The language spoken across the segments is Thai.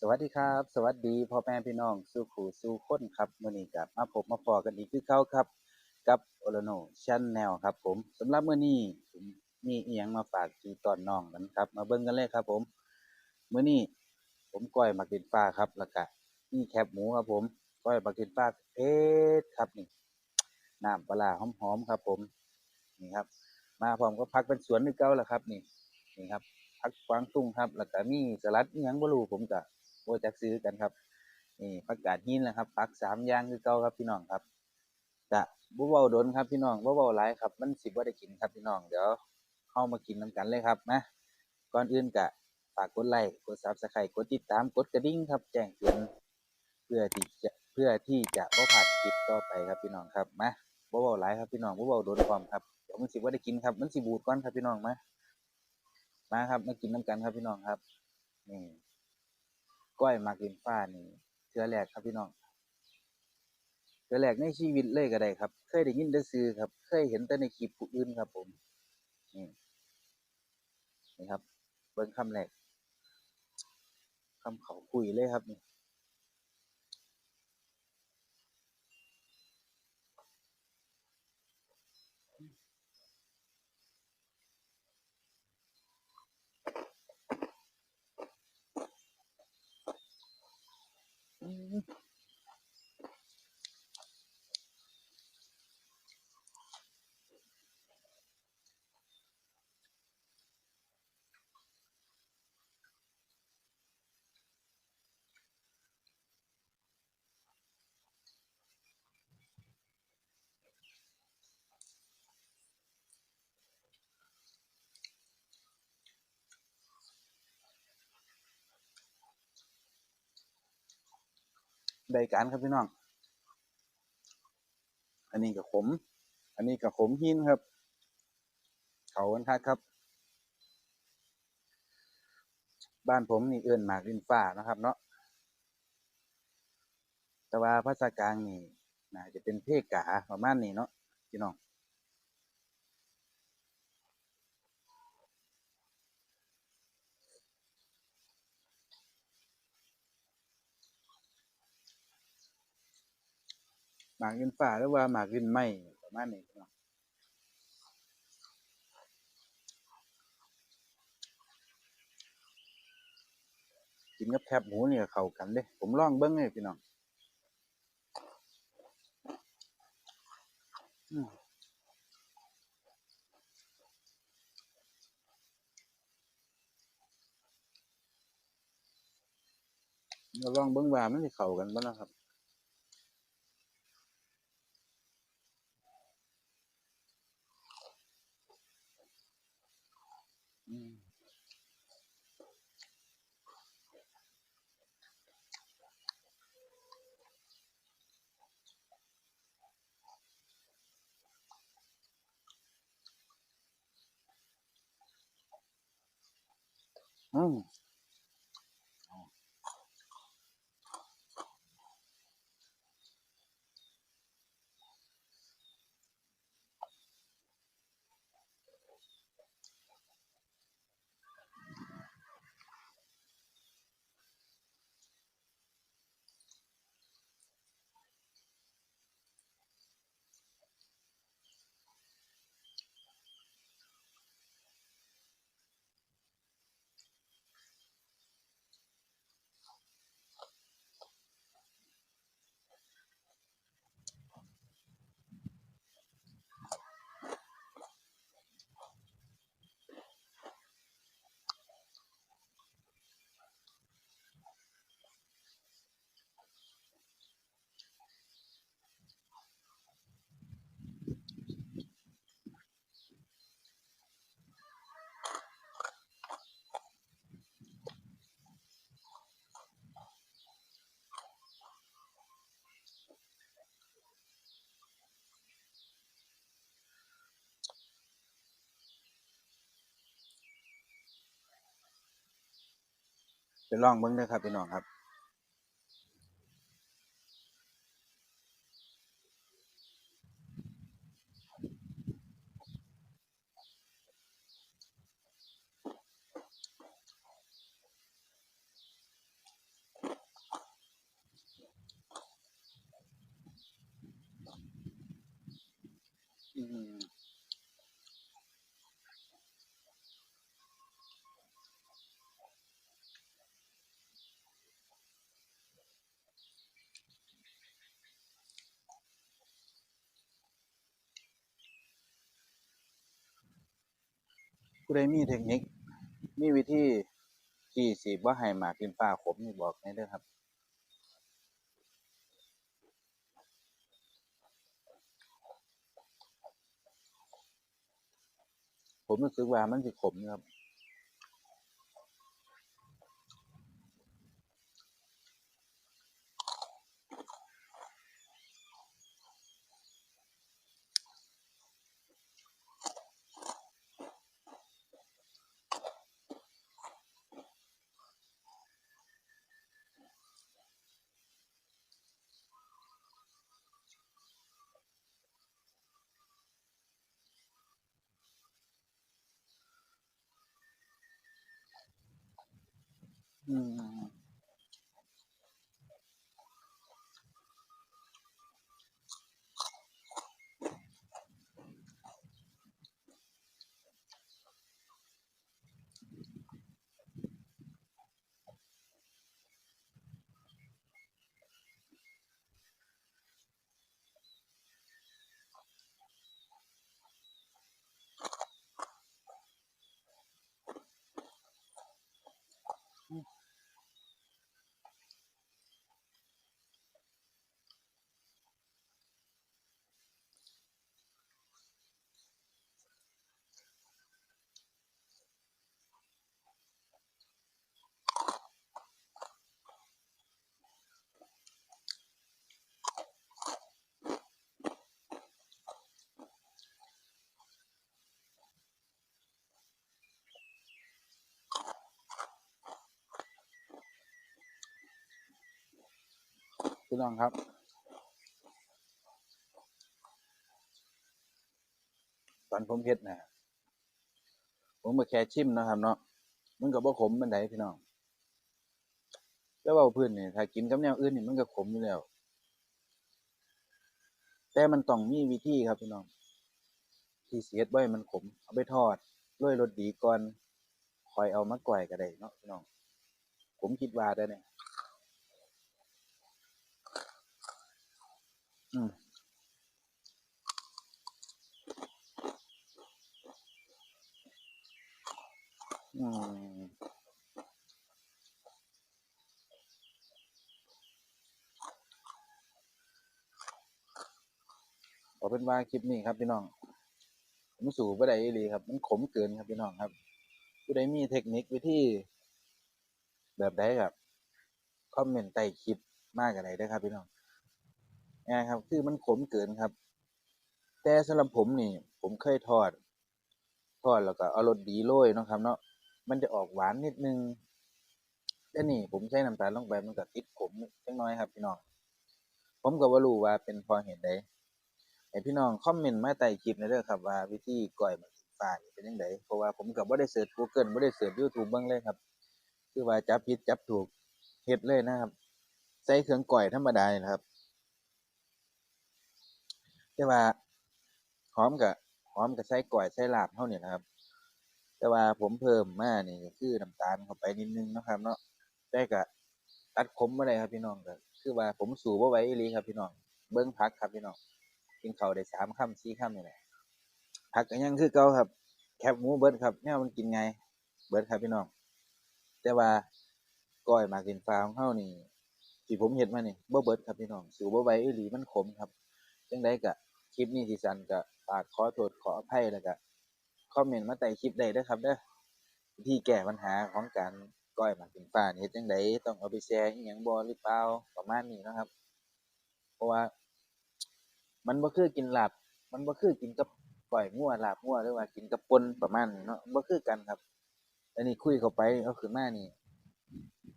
สวัสดีครับ สวัสดีพ่อแม่พี่น้องสู่ขู่สู่คนครับมื้อนี้ก็มาพบมาพอกันอีกคือเก่าครับ กับโอโลโนชันแนลครับ ผมสำหรับมื้อนี้ผมมีเอียงมาฝากพี่ตอนน้องกันครับ มาเบิ่งกันเลยครับ ผมมื้อนี้ผมก้อยมักดินฟ้าครับแล้วก็มีแคบหมูครับผมก้อยมักดินฟ้าเผ็ดครับนี่น้ำปลาหอมๆครับ ผมนี่ครับ มาพร้อมกับผักเป็นสวนคือเก่าแล้วครับ นี่นี่ครับผักกวางตุ้งครับ แล้วก็มีสลัดอีหยังบ่รู้ผมก็ บ่จักซื้อกันครับนี่ผักกาดหินนะครับผักสามอย่างคือเก่าครับพี่น้องครับจะบ่เว้าดนครับพี่น้องบ่เว้าหลายครับ มันสิบ่ได้กินครับพี่น้องเดี๋ยวเฮามากินนํกันเลยครับนะก่อนอื่นก็ฝากกดไลค์กด Subscribe กดติดตามกดกระดิ่งครับ แจ้งเตือนเพื่อที่จะเพื่อที่จะบ่พลาดคลิปต่อไปครับพี่น้องครับมาบ่เว้าหลายครับพี่น้องบ่เว้าดนพร้อมครับเดี๋ยวมันสิบ่ได้กินครับ มันสิบูดก่อนครับพี่น้องมามาครับมากินนํกันครับพี่น้องครับนี่ ก้อยมากินฟ้านี่เทือแรกครับพี่น้องเทือแรกในชีวิตเลยก็ได้ครับ เคยได้ยินได้ซื้อครับ เคยเห็นแต่ในคลิปผู้อื่นครับ ผมนี่นี่ครับ เบิ้งคำแรกคำเขาคุยเลยครับนี่ ได้การครับพี่น้อง อันนี้กับขม อันนี้กับขมหินครับ เขากันคักครับ บ้านผมนี่เอื้อนหมากดินฟ้านะครับเนาะ แต่ว่าภาษากลางนี่น่าจะเป็นเพกาประมาณนี้เนาะพี่น้อง หมากลิ้นฟ้าหรือว่าหมากลิ้นไม้ประมาณนี้เน้องกินกับแคบหมูนี่ก็เข้ากันเด้ผมลองเบิ่งเลยพี่น้องเราลองเบิ่งว่ามันสิเข้ากันบ่เนะครับ อื ไปลองเบิ่งเด้อครับพี่น้องครับ ผู้ใดมีเทคนิค มีวิธีที่สิบ่ให้หมากินป้าขมนี่บอกให้เด้อครับ ผมรู้สึกว่ามันสิขมนะครับ อืม พี่น้องครับตอนผมเฮ็ดนะผมก็แค่ชิมนะครับเนาะมันก็บ่ขมปานใดพี่น้องแต่ว่าพื้นนี่ถ้ากินกับแนวอื่นนี่มันก็ขมอยู่แล้วแต่มันต้องมีวิธีครับพี่น้อง ที่สิเฮ็ดบ่ให้มันขม เอาไปทอดโรยรสดีก่อนคอยเอามาก้อยก็ได้เนาะพี่น้อง ผมคิดว่าเด้เนี่ย อืมอืมเอเป็นว่าคลิปนี้ครับพี่น้องผมสู่บ่ได้อีหลีครับ มันขมเกินครับพี่น้องครับผู้ใดมีเทคนิควิธีแบบใดครับ คอมเมนต์ใต้คลิปมาก็ได้เด้ครับพี่น้อง ง่ายครับ คือมันขมเกินครับ แต่สำหรับผมนี่ ผมเคยทอด ทอดแล้วก็เอารสดีโรยนะครับ เนาะมันจะออกหวานนิดนึงแต่นี่ผมใช้น้ำตาลลงไปมันก็ติดขมจังน้อยครับ พี่น้องผมก็บ่รู้ว่าเป็นพราะเหตุใดให้พี่น้องคอมเมนต์มาใต้คลิปน่อยเด้อครับ ว่าวิธีก้อยหมากสีฟ้านี่เป็นจังไดเพราะว่าผมก็บ่ได้เสิร์ช Google บ่ได้เสิร์ช YouTube เบิ่งเลยครับ คือว่าจับผิดจับถูกเฮ็ดเลยนะครับ ใส่เครื่องก้อยธรรมดานี่แหละครับ แต่ว่าหอมก็หอมก็ใส่ก้อยใส่ลาบเฮานี่แหละครับ แต่ว่าผมเพิ่มมานี่คือน้ำตาลเข้าไปนิดนึงนะครับ เนาะแต่ก็ตัดขมบ่ได้ครับพี่น้องก็คือว่าผมสู้บ่ไหวอีลีครับพี่น้อง เบิ่งผักครับพี่น้องกินข้าวได้สามคำสี่คำนี่แหละผักก็ยังคือเก่าครับ แคบหมูเบิดครับแนวมันกินไงเบิดครับพี่น้อง แต่ว่าก้อยมากินฟ้าของเฮานี่ที่ผมเฮ็ดมานี่บ่เบิดครับพี่น้องสู้บ่ไหวอีลีมันขมครับ จังไดก็คลิปนี้ที่สันก็ฝากขอโทษขออภัยแล้วก็คอมเมนต์มาใต้คลิปได้เด้อครับเด้อวิธีแก้ปัญหาของการก้อยหมากกินฟ้านี่เฮ็ดจังไดต้องเอาไปแชร์อีหยังบ่หรือเปล่าประมาณนี้นะครับ เพราะว่า มันบ่คือกินลาบมันบ่คือกินกับก้อยงัวลาบงัวหรือว่ากินกับปนประมาณนี้เนาะบ่คือกันครับ อันนี้คุยเข้าไปเอาขึ้นมานี่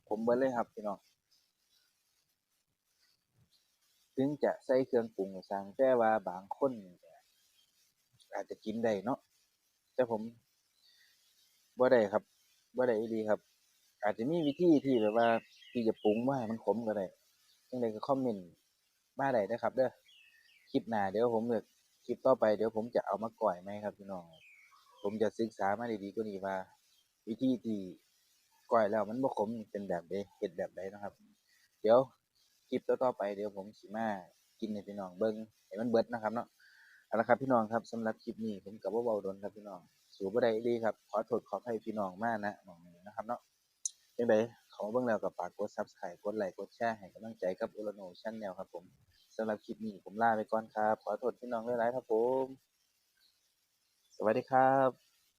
ผมเบิดเลยครับพี่น้อง ถึงจะใส่เครื่องปรุงก็ช่างแต่ว่าบางคนอาจจะกินได้เนาะแต่ผมบ่ได้ครับบ่ได้อีครับ อาจจะมีวิธีที่แบบว่าที่จะปรุงบ่ให้มันขมก็ได้จังไดก็คอมเมนต์มาได้เด้อครับ เด้อคลิปหน้าเดี๋ยวผมเลือกคลิปต่อไปเดี๋ยวผมจะเอามาก่อยไหมครับพี่น้อง ผมจะศึกษามาดีๆกว่านี้ว่า วิธีที่ก่อยแล้วมันบ่ขมเป็นแบบใดเฮ็ดแบบใดนะครับ เดี๋ยว คลิปต่อๆไปเดี๋ยวผมสิมากินให้พี่น้องเบิ่งให้มันเบิดนะครับเนาะเอาละครับพี่น้องครับสำหรับคลิปนี้ผมก็บ่เว้าดนครับพี่น้องสู่บ่ได้อีหลีครับ ขอโทษขออภัยพี่น้องมากนะหม้องนี้นะครับเนาะจังไดเขามาเบิ่งแล้วก็ฝากกด Subscribe กดไลค์กดแชร์ให้กำลังใจกับ Urano Channel ครับผมสำหรับคลิปนี้ผมลาไปก่อนครับ ขอโทษพี่น้องหลายๆครับผม สวัสดีครับ